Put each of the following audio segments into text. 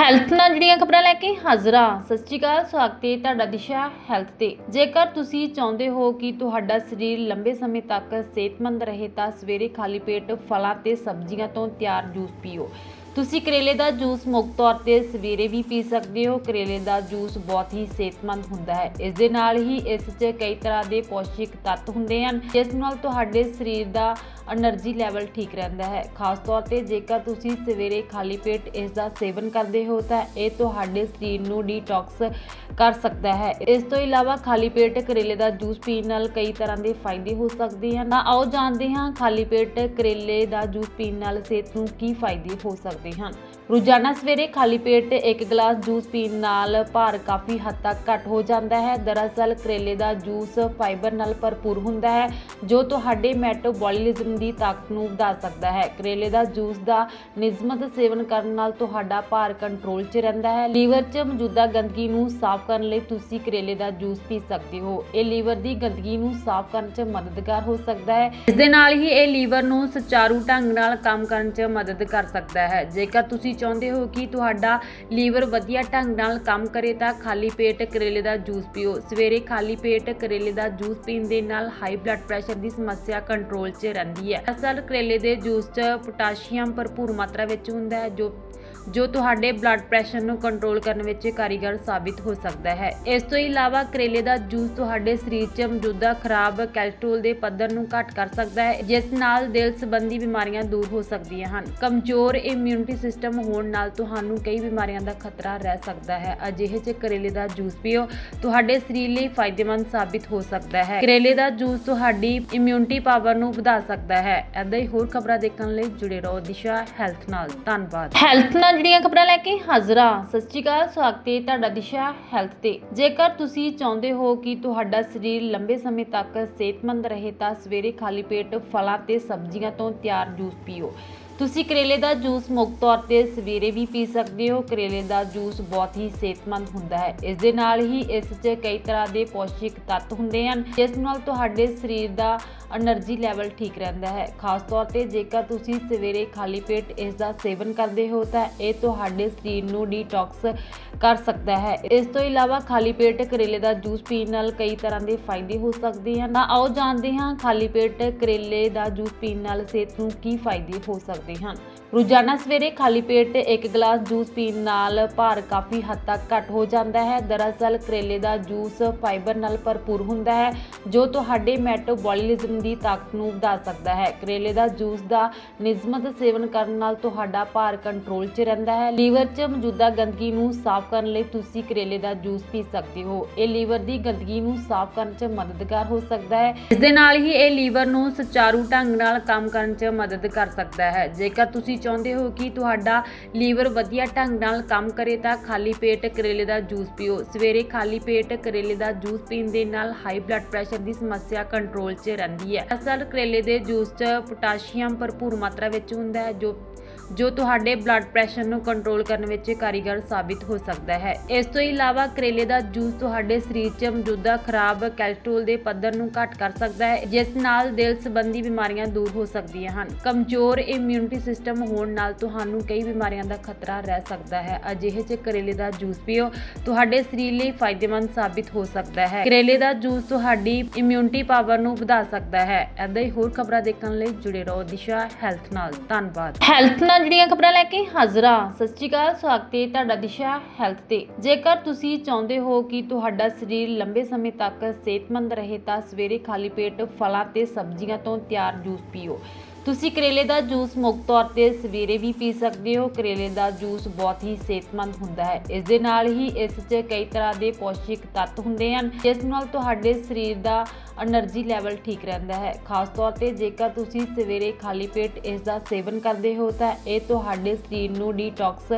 Health ਨਾਲ ਜਿਹੜੀਆਂ ਖਬਰਾਂ ਲੈ ਕੇ ਹਾਜ਼ਰ। ਹਾਂ ਸਤਿ ਸ਼੍ਰੀ ਅਕਾਲ, ਸਵਾਗਤ ਹੈ ਤੁਹਾਡਾ ਦਿਸ਼ਾ ਹੈਲਥ ਤੇ। ਜੇਕਰ ਤੁਸੀਂ ਚਾਹੁੰਦੇ ਹੋ ਕਿ ਤੁਹਾਡਾ ਸਰੀਰ ਲੰਬੇ ਸਮੇਂ ਤੱਕ ਸਿਹਤਮੰਦ ਰਹੇ, ਤਾਂ ਸਵੇਰੇ ਖਾਲੀ ਪੇਟ ਫਲਾਂ ਤੇ ਸਬਜ਼ੀਆਂ ਤੋਂ ਤਿਆਰ ਜੂਸ ਪੀਓ। ਤੁਸੀਂ ਕਰੇਲੇ ਦਾ ਜੂਸ ਮੁੱਖ ਤੌਰ ਤੇ ਸਵੇਰੇ ਵੀ ਪੀ ਸਕਦੇ ਹੋ। ਕਰੇਲੇ ਦਾ ਜੂਸ ਬਹੁਤ ਹੀ ਸਿਹਤਮੰਦ ਹੁੰਦਾ ਹੈ। ਇਸ ਦੇ ਨਾਲ ਹੀ ਇਸ 'ਚ ਕਈ ਤਰ੍ਹਾਂ ਦੇ ਪੌਸ਼ਟਿਕ ਤੱਤ ਹੁੰਦੇ ਹਨ, ਜਿਸ ਨਾਲ ਤੁਹਾਡੇ ਸਰੀਰ ਦਾ ਐਨਰਜੀ ਲੈਵਲ ਠੀਕ ਰਹਿੰਦਾ ਹੈ। ਖਾਸ ਤੌਰ ਤੇ ਜੇਕਰ ਤੁਸੀਂ ਸਵੇਰੇ ਖਾਲੀ ਪੇਟ ਇਸ ਦਾ ਸੇਵਨ ਕਰਦੇ ਹੋ ਤਾਂ ਇਹ ਤੁਹਾਡੇ ਸਰੀਰ ਨੂੰ ਡੀਟੌਕਸ ਕਰ ਸਕਦਾ ਹੈ। ਇਸ ਤੋਂ ਇਲਾਵਾ ਖਾਲੀ ਪੇਟ ਕਰੇਲੇ ਦਾ ਜੂਸ ਪੀਣ ਨਾਲ ਕਈ ਤਰ੍ਹਾਂ ਦੇ ਫਾਇਦੇ ਹੋ ਸਕਦੇ ਹਨ। ਤਾਂ ਆਓ ਜਾਣਦੇ ਹਾਂ ਖਾਲੀ ਪੇਟ ਕਰੇਲੇ ਦਾ ਜੂਸ ਪੀਣ ਨਾਲ ਸਿਹਤ ਨੂੰ ਕੀ ਫਾਇਦੇ ਹੋ ਸਕਦੇ ਹਨ। ਰੋਜ਼ਾਨਾ ਸਵੇਰੇ ਖਾਲੀ ਪੇਟ 'ਤੇ ਇੱਕ ਗਲਾਸ ਜੂਸ ਪੀਣ ਨਾਲ ਭਾਰ ਕਾਫੀ ਹੱਦ ਤੱਕ ਘੱਟ ਹੋ ਜਾਂਦਾ ਹੈ। ਦਰਅਸਲ, ਕਰੇਲੇ ਦਾ ਜੂਸ ਫਾਈਬਰ ਨਾਲ ਭਰਪੂਰ ਹੁੰਦਾ ਹੈ, ਜੋ ਤੁਹਾਡੇ ਮੈਟਾਬੋਲਿਜ਼ਮ ਦੀ ਤਾਕਤ ਨੂੰ ਵਧਾ ਸਕਦਾ ਹੈ। ਕਰੇਲੇ ਦਾ ਜੂਸ ਦਾ ਨਿਯਮਤ ਸੇਵਨ ਕਰਨ ਨਾਲ ਤੁਹਾਡਾ ਭਾਰ ਕੰਟਰੋਲ 'ਚ ਰਹਿੰਦਾ ਹੈ। ਲੀਵਰ 'ਚ ਮੌਜੂਦਾ ਗੰਦਗੀ ਨੂੰ ਸਾਫ਼ ਕਰਨ ਲਈ ਤੁਸੀਂ ਕਰੇਲੇ ਦਾ ਜੂਸ ਪੀ ਸਕਦੇ ਹੋ। ਇਹ ਲੀਵਰ ਦੀ ਗੰਦਗੀ ਨੂੰ ਸਾਫ਼ ਕਰਨ 'ਚ ਮਦਦਗਾਰ ਹੋ ਸਕਦਾ ਹੈ। ਇਸ ਦੇ ਨਾਲ ਹੀ ਇਹ ਲੀਵਰ ਨੂੰ ਸੁਚਾਰੂ ਢੰਗ ਨਾਲ ਕੰਮ ਕਰਨ 'ਚ ਮਦਦ ਕਰ ਸਕਦਾ ਹੈ। ਜੇਕਰ ਤੁਸੀਂ ਚਾਹੁੰਦੇ ਹੋ ਕਿ ਤੁਹਾਡਾ ਲੀਵਰ ਵਧੀਆ ਢੰਗ ਨਾਲ ਕੰਮ ਕਰੇ ਤਾਂ ਖਾਲੀ ਪੇਟ ਕਰੇਲੇ ਦਾ ਜੂਸ ਪੀਓ। ਸਵੇਰੇ ਖਾਲੀ ਪੇਟ ਕਰੇਲੇ ਦਾ ਜੂਸ ਪੀਣ ਦੇ ਨਾਲ ਹਾਈ ਬਲੱਡ ਪ੍ਰੈਸ਼ਰ ਦੀ ਸਮੱਸਿਆ ਕੰਟਰੋਲ 'ਚ ਰਹਿੰਦੀ ਹੈ। ਅਸਲ ਕਰੇਲੇ ਦੇ ਜੂਸ 'ਚ ਪੋਟਾਸ਼ੀਅਮ ਭਰਪੂਰ ਮਾਤਰਾ ਵਿੱਚ ਹੁੰਦਾ ਹੈ, ਜੋ ਜੋ ਤੁਹਾਡੇ ਬਲੱਡ ਪ੍ਰੈਸ਼ਰ ਨੂੰ ਕੰਟਰੋਲ ਕਰਨ ਵਿੱਚ ਕਾਰੀਗਰ ਸਾਬਿਤ ਹੋ ਸਕਦਾ ਹੈ। ਇਸ ਤੋਂ ਇਲਾਵਾ ਕਰੇਲੇ ਦਾ ਜੂਸ ਤੁਹਾਡੇ ਸਰੀਰ 'ਚ ਮੌਜੂਦਾ ਖਰਾਬ ਕੋਲੇਸਟ੍ਰੋਲ ਦੇ ਪੱਧਰ ਨੂੰ ਘੱਟ ਕਰ ਸਕਦਾ ਹੈ, ਜਿਸ ਨਾਲ ਦਿਲ ਸੰਬੰਧੀ ਬਿਮਾਰੀਆਂ ਦੂਰ ਹੋ ਸਕਦੀਆਂ ਹਨ। ਕਮਜ਼ੋਰ ਇਮਿਊਨਿਟੀ ਸਿਸਟਮ ਹੋਣ ਨਾਲ ਤੁਹਾਨੂੰ ਕਈ ਬਿਮਾਰੀਆਂ ਦਾ ਖਤਰਾ ਰਹਿ ਸਕਦਾ ਹੈ। ਅਜਿਹੇ 'ਚ ਕਰੇਲੇ ਦਾ ਜੂਸ ਪੀਓ, ਤੁਹਾਡੇ ਸਰੀਰ ਲਈ ਫਾਇਦੇਮੰਦ ਸਾਬਿਤ ਹੋ ਸਕਦਾ ਹੈ। ਕਰੇਲੇ ਦਾ ਜੂਸ ਤੁਹਾਡੀ ਇਮਿਊਨਿਟੀ ਪਾਵਰ ਨੂੰ ਵਧਾ ਸਕਦਾ ਹੈ। ਐਦਾਂ ਹੀ ਹੋਰ ਖਬਰਾਂ ਦੇਖਣ ਲਈ ਜੁੜੇ ਰਹੋ ਦਿਸ਼ਾ ਹੈਲਥ ਨਾਲ। ਧੰਨਵਾਦ। ਹੈਲਥ ਨਾਲ ਜਿਹੜੀਆਂ ਖਬਰਾਂ ਲੈ ਕੇ ਹਾਜ਼ਰ। ਸਤਿ ਸ਼੍ਰੀ ਅਕਾਲ, ਸਵਾਗਤ ਹੈ ਤੁਹਾਡਾ ਦਿਸ਼ਾ ਹੈਲਥ ਤੇ। ਜੇਕਰ ਤੁਸੀਂ ਚਾਹੁੰਦੇ ਹੋ ਕਿ ਤੁਹਾਡਾ ਸਰੀਰ ਲੰਬੇ ਸਮੇਂ ਤੱਕ ਸਿਹਤਮੰਦ ਰਹੇ ਤਾਂ ਸਵੇਰੇ ਖਾਲੀ ਪੇਟ ਫਲਾਂ ਤੇ ਸਬਜ਼ੀਆਂ ਤੋਂ ਤਿਆਰ ਜੂਸ ਪੀਓ। ਤੁਸੀਂ ਕਰੇਲੇ ਦਾ ਜੂਸ ਮੁੱਖ ਤੌਰ ਤੇ ਸਵੇਰੇ ਵੀ ਪੀ ਸਕਦੇ ਹੋ। ਕਰੇਲੇ ਦਾ ਜੂਸ ਬਹੁਤ ਹੀ ਸਿਹਤਮੰਦ ਹੁੰਦਾ ਹੈ। ਇਸ ਦੇ ਨਾਲ ਹੀ ਇਸ 'ਚ ਕਈ ਤਰ੍ਹਾਂ ਦੇ ਪੌਸ਼ਟਿਕ ਤੱਤ ਹੁੰਦੇ ਹਨ। ਜਿਸ ਨਾਲ ਤੁਹਾਡੇ ਸਰੀਰ ਦਾ એનર્ਜੀ ਲੈਵਲ ਠੀਕ ਰਹਿੰਦਾ ਹੈ। ਖਾਸ ਤੌਰ ਤੇ ਜੇਕਰ ਤੁਸੀਂ ਸਵੇਰੇ ਖਾਲੀ ਪੇਟ ਇਸ ਦਾ ਸੇਵਨ ਕਰਦੇ ਹੋ ਤਾਂ ਇਹ ਤੁਹਾਡੇ ਸਰੀਰ ਨੂੰ ਡੀਟੌਕਸ ਕਰ ਸਕਦਾ ਹੈ। ਇਸ ਤੋਂ ਇਲਾਵਾ ਖਾਲੀ ਪੇਟ ਕਰੇਲੇ ਦਾ ਜੂਸ ਪੀਣ ਨਾਲ ਕਈ ਤਰ੍ਹਾਂ ਦੇ ਫਾਇਦੇ ਹੋ ਸਕਦੇ ਹਨ। ਤਾਂ ਆਓ ਜਾਣਦੇ ਹਾਂ, ਖਾਲੀ ਪੇਟ ਕਰੇਲੇ ਦਾ ਜੂਸ ਪੀਣ ਨਾਲ ਸਿਹਤ ਨੂੰ ਕੀ ਫਾਇਦੇ ਹੋ ਸਕਦੇ ਹਨ? ਰੋਜ਼ਾਨਾ ਸਵੇਰੇ ਖਾਲੀ ਪੇਟ 'ਤੇ ਇੱਕ ਗਲਾਸ ਜੂਸ ਪੀਣ ਨਾਲ ਭਾਰ ਕਾਫੀ ਹੱਦ ਤੱਕ ਘੱਟ ਹੋ ਜਾਂਦਾ ਹੈ। ਦਰਅਸਲ, ਕਰੇਲੇ ਦਾ ਜੂਸ ਫਾਈਬਰ ਨਾਲ ਭਰਪੂਰ ਹੁੰਦਾ ਹੈ, ਜੋ ਤੁਹਾਡੇ ਮੈਟਾਬੋਲਿਜ਼ਮ ਦੀ ਤਾਕਤ ਨੂੰ ਵਧਾ ਸਕਦਾ ਹੈ। ਕਰੇਲੇ ਦਾ ਜੂਸ ਦਾ ਨਿਯਮਤ ਸੇਵਨ ਕਰਨ ਨਾਲ ਤੁਹਾਡਾ ਭਾਰ ਕੰਟਰੋਲ 'ਚ ਰਹਿੰਦਾ ਹੈ। ਲੀਵਰ 'ਚ ਮੌਜੂਦਾ ਗੰਦਗੀ ਨੂੰ ਸਾਫ਼ ਕਰਨ ਲਈ ਤੁਸੀਂ ਕਰੇਲੇ ਦਾ ਜੂਸ ਪੀ ਸਕਦੇ ਹੋ। ਇਹ ਲੀਵਰ ਦੀ ਗੰਦਗੀ ਨੂੰ ਸਾਫ਼ ਕਰਨ 'ਚ ਮਦਦਗਾਰ ਹੋ ਸਕਦਾ ਹੈ। ਇਸ ਦੇ ਨਾਲ ਹੀ ਇਹ ਲੀਵਰ ਨੂੰ ਸੁਚਾਰੂ ਢੰਗ ਨਾਲ ਕੰਮ ਕਰਨ 'ਚ ਮਦਦ ਕਰ ਸਕਦਾ ਹੈ। ਜੇਕਰ ਤੁਸੀਂ ਚਾਹੁੰਦੇ ਹੋ ਕਿ ਤੁਹਾਡਾ ਲੀਵਰ ਵਧੀਆ ਢੰਗ ਨਾਲ ਕੰਮ ਕਰੇ ਤਾਂ ਖਾਲੀ ਪੇਟ ਕਰੇਲੇ ਦਾ ਜੂਸ ਪੀਓ। ਸਵੇਰੇ ਖਾਲੀ ਪੇਟ ਕਰੇਲੇ ਦਾ ਜੂਸ ਪੀਣ ਦੇ ਨਾਲ ਹਾਈ ਬਲੱਡ ਪ੍ਰੈਸ਼ਰ ਦੀ ਸਮੱਸਿਆ ਕੰਟਰੋਲ 'ਚ ਰਹਿੰਦੀ ਹੈ। ਅਸਲ ਕਰੇਲੇ ਦੇ ਜੂਸ 'ਚ ਪੋਟਾਸ਼ੀਅਮ ਭਰਪੂਰ ਮਾਤਰਾ ਵਿੱਚ ਹੁੰਦਾ ਹੈ, ਜੋ ਜੋ ਤੁਹਾਡੇ ਬਲੱਡ ਪ੍ਰੈਸ਼ਰ ਨੂੰ ਕੰਟਰੋਲ ਕਰਨ ਵਿੱਚ ਕਾਰੀਗਰ ਸਾਬਿਤ ਹੋ ਸਕਦਾ ਹੈ। ਇਸ ਤੋਂ ਇਲਾਵਾ ਕਰੇਲੇ ਦਾ ਜੂਸ ਤੁਹਾਡੇ ਸਰੀਰ 'ਚ ਮੌਜੂਦਾ ਖਰਾਬ ਕੋਲੇਸਟ੍ਰੋਲ ਦੇ ਪੱਧਰ ਨੂੰ ਘੱਟ ਕਰ ਸਕਦਾ ਹੈ, ਜਿਸ ਨਾਲ ਦਿਲ ਸੰਬੰਧੀ ਬਿਮਾਰੀਆਂ ਦੂਰ ਹੋ ਸਕਦੀਆਂ ਹਨ। ਕਮਜ਼ੋਰ ਇਮਿਊਨਿਟੀ ਸਿਸਟਮ ਹੋਣ ਨਾਲ ਤੁਹਾਨੂੰ ਕਈ ਬਿਮਾਰੀਆਂ ਦਾ ਖਤਰਾ ਰਹਿ ਸਕਦਾ ਹੈ। ਅਜਿਹੇ 'ਚ ਕਰੇਲੇ ਦਾ ਜੂਸ ਪੀਓ, ਤੁਹਾਡੇ ਸਰੀਰ ਲਈ ਫਾਇਦੇਮੰਦ ਸਾਬਿਤ ਹੋ ਸਕਦਾ ਹੈ। ਕਰੇਲੇ ਦਾ ਜੂਸ ਤੁਹਾਡੀ ਇਮਿਊਨਿਟੀ ਪਾਵਰ ਨੂੰ ਵਧਾ ਸਕਦਾ ਹੈ। ਐਦਾਂ ਹੀ ਹੋਰ ਖਬਰਾਂ ਦੇਖਣ ਲਈ ਜੁੜੇ ਰਹੋ ਦਿਸ਼ਾ ਹੈਲਥ ਨਾਲ। ਧੰਨਵਾਦ। ਹੈਲਥ ਨਾਲ ਜਿਹੜੀਆਂ ਖਬਰਾਂ ਲੈ ਕੇ ਹਾਜ਼ਰ। ਹਾਂ ਸਤਿ ਸ਼੍ਰੀ ਅਕਾਲ, ਸਵਾਗਤ ਹੈ ਤੁਹਾਡਾ ਦਿਸ਼ਾ ਹੈਲਥ ਤੇ। ਜੇਕਰ ਤੁਸੀਂ ਚਾਹੁੰਦੇ ਹੋ ਕਿ ਤੁਹਾਡਾ ਸਰੀਰ ਲੰਬੇ ਸਮੇਂ ਤੱਕ ਸਿਹਤਮੰਦ ਰਹੇ, ਤਾਂ ਸਵੇਰੇ ਖਾਲੀ ਪੇਟ ਫਲਾਂ ਤੇ ਸਬਜ਼ੀਆਂ ਤੋਂ ਤਿਆਰ ਜੂਸ ਪੀਓ। ਤੁਸੀਂ ਕਰੇਲੇ ਦਾ ਜੂਸ ਮੁਕਤ ਤੌਰ ਤੇ ਸਵੇਰੇ ਵੀ ਪੀ ਸਕਦੇ ਹੋ। ਕਰੇਲੇ ਦਾ ਜੂਸ ਬਹੁਤ ਹੀ ਸਿਹਤਮੰਦ ਹੁੰਦਾ ਹੈ। ਇਸ ਦੇ ਨਾਲ ਹੀ ਇਸ 'ਚ ਕਈ ਤਰ੍ਹਾਂ ਦੇ ਪੌਸ਼ਟਿਕ ਤੱਤ ਹੁੰਦੇ ਹਨ, ਜਿਸ ਨਾਲ ਤੁਹਾਡੇ ਸਰੀਰ ਦਾ એનર્ਜੀ ਲੈਵਲ ਠੀਕ ਰਹਿੰਦਾ ਹੈ। ਖਾਸ ਤੌਰ ਤੇ ਜੇਕਰ ਤੁਸੀਂ ਸਵੇਰੇ ਖਾਲੀ ਪੇਟ ਇਸ ਦਾ ਸੇਵਨ ਕਰਦੇ ਹੋ ਤਾਂ ਇਹ ਤੁਹਾਡੇ ਸਰੀਰ ਨੂੰ ਡੀਟੌਕਸ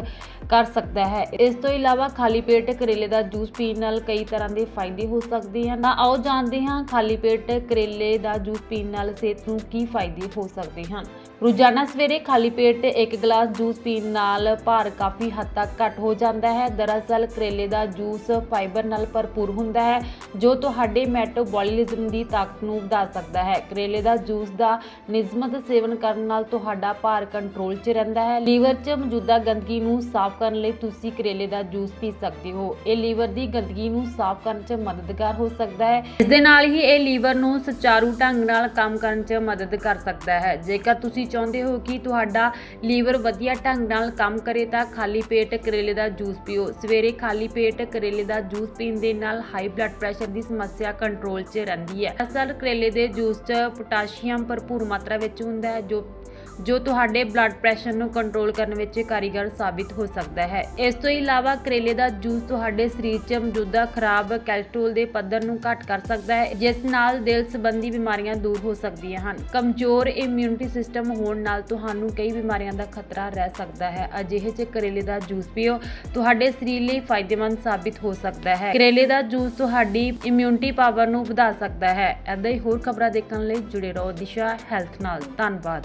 ਕਰ ਸਕਦਾ ਹੈ। ਇਸ ਤੋਂ ਇਲਾਵਾ ਖਾਲੀ ਪੇਟ ਕਰੇਲੇ ਦਾ ਜੂਸ ਪੀਣ ਨਾਲ ਕਈ ਤਰ੍ਹਾਂ ਦੇ ਫਾਇਦੇ ਹੋ ਸਕਦੇ ਹਨ। ਤਾਂ ਆਓ ਜਾਣਦੇ ਹਾਂ, ਖਾਲੀ ਪੇਟ ਕਰੇਲੇ ਦਾ ਜੂਸ ਪੀਣ ਨਾਲ ਸਿਹਤ ਨੂੰ ਕੀ ਫਾਇਦੇ ਹੋ ਸਕਦੇ ਹਨ ਰੋਜ਼ਾਨਾ ਸਵੇਰੇ ਖਾਲੀ ਪੇਟ 'ਤੇ ਇੱਕ ਗਲਾਸ ਜੂਸ ਪੀਣ ਨਾਲ ਭਾਰ ਕਾਫੀ ਹੱਦ ਤੱਕ ਘੱਟ ਹੋ ਜਾਂਦਾ ਹੈ। ਦਰਅਸਲ, ਕਰੇਲੇ ਦਾ ਜੂਸ ਫਾਈਬਰ ਨਾਲ ਭਰਪੂਰ ਹੁੰਦਾ ਹੈ, ਜੋ ਤੁਹਾਡੇ ਮੈਟਾਬੋਲਿਜ਼ਮ ਦੀ ਤਾਕਤ ਨੂੰ ਵਧਾ ਸਕਦਾ ਹੈ। ਕਰੇਲੇ ਦਾ ਜੂਸ ਦਾ ਨਿਯਮਤ ਸੇਵਨ ਕਰਨ ਨਾਲ ਤੁਹਾਡਾ ਭਾਰ ਕੰਟਰੋਲ 'ਚ ਰਹਿੰਦਾ ਹੈ। ਲੀਵਰ 'ਚ ਮੌਜੂਦਾ ਗੰਦਗੀ ਨੂੰ ਸਾਫ਼ ਕਰਨ ਲਈ ਤੁਸੀਂ ਕਰੇਲੇ ਦਾ ਜੂਸ ਪੀ ਸਕਦੇ ਹੋ। ਇਹ ਲੀਵਰ ਦੀ ਗੰਦਗੀ ਨੂੰ ਸਾਫ਼ ਕਰਨ 'ਚ ਮਦਦਗਾਰ ਹੋ ਸਕਦਾ ਹੈ। ਇਸ ਦੇ ਨਾਲ ਹੀ ਇਹ ਲੀਵਰ ਨੂੰ ਸੁਚਾਰੂ ਢੰਗ ਨਾਲ ਕੰਮ ਕਰਨ 'ਚ ਮਦਦ ਕਰ ਸਕਦਾ ਹੈ। ਜੇਕਰ ਤੁਸੀਂ ਚਾਹੁੰਦੇ ਹੋ ਕਿ ਤੁਹਾਡਾ ਲੀਵਰ ਵਧੀਆ ਢੰਗ ਨਾਲ ਕੰਮ ਕਰੇ ਤਾਂ ਖਾਲੀ ਪੇਟ ਕਰੇਲੇ ਦਾ ਜੂਸ ਪੀਓ। ਸਵੇਰੇ ਖਾਲੀ ਪੇਟ ਕਰੇਲੇ ਦਾ ਜੂਸ ਪੀਣ ਦੇ ਨਾਲ ਹਾਈ ਬਲੱਡ ਪ੍ਰੈਸ਼ਰ ਦੀ ਸਮੱਸਿਆ ਕੰਟਰੋਲ 'ਚ ਰਹਿੰਦੀ ਹੈ। ਅਸਲ ਕਰੇਲੇ ਦੇ ਜੂਸ 'ਚ ਪੋਟਾਸ਼ੀਅਮ ਭਰਪੂਰ ਮਾਤਰਾ ਵਿੱਚ ਹੁੰਦਾ ਹੈ, ਜੋ ਜੋ ਤੁਹਾਡੇ ਬਲੱਡ ਪ੍ਰੈਸ਼ਰ ਨੂੰ ਕੰਟਰੋਲ ਕਰਨ ਵਿੱਚ ਕਾਰੀਗਰ ਸਾਬਿਤ ਹੋ ਸਕਦਾ ਹੈ। ਇਸ ਤੋਂ ਇਲਾਵਾ ਕਰੇਲੇ ਦਾ ਜੂਸ ਤੁਹਾਡੇ ਸਰੀਰ 'ਚ ਮੌਜੂਦਾ ਖਰਾਬ ਕੋਲੇਸਟ੍ਰੋਲ ਦੇ ਪੱਧਰ ਨੂੰ ਘੱਟ ਕਰ ਸਕਦਾ ਹੈ, ਜਿਸ ਨਾਲ ਦਿਲ ਸੰਬੰਧੀ ਬਿਮਾਰੀਆਂ ਦੂਰ ਹੋ ਸਕਦੀਆਂ ਹਨ। ਕਮਜ਼ੋਰ ਇਮਿਊਨਿਟੀ ਸਿਸਟਮ ਹੋਣ ਨਾਲ ਤੁਹਾਨੂੰ ਕਈ ਬਿਮਾਰੀਆਂ ਦਾ ਖਤਰਾ ਰਹਿ ਸਕਦਾ ਹੈ। ਅਜਿਹੇ 'ਚ ਕਰੇਲੇ ਦਾ ਜੂਸ ਪੀਓ, ਤੁਹਾਡੇ ਸਰੀਰ ਲਈ ਫਾਇਦੇਮੰਦ ਸਾਬਿਤ ਹੋ ਸਕਦਾ ਹੈ। ਕਰੇਲੇ ਦਾ ਜੂਸ ਤੁਹਾਡੀ ਇਮਿਊਨਿਟੀ ਪਾਵਰ ਨੂੰ ਵਧਾ ਸਕਦਾ ਹੈ। ਐਦਾਂ ਹੀ ਹੋਰ ਖਬਰਾਂ ਦੇਖਣ ਲਈ ਜੁੜੇ ਰਹੋ ਦਿਸ਼ਾ ਹੈਲਥ ਨਾਲ। ਧੰਨਵਾਦ।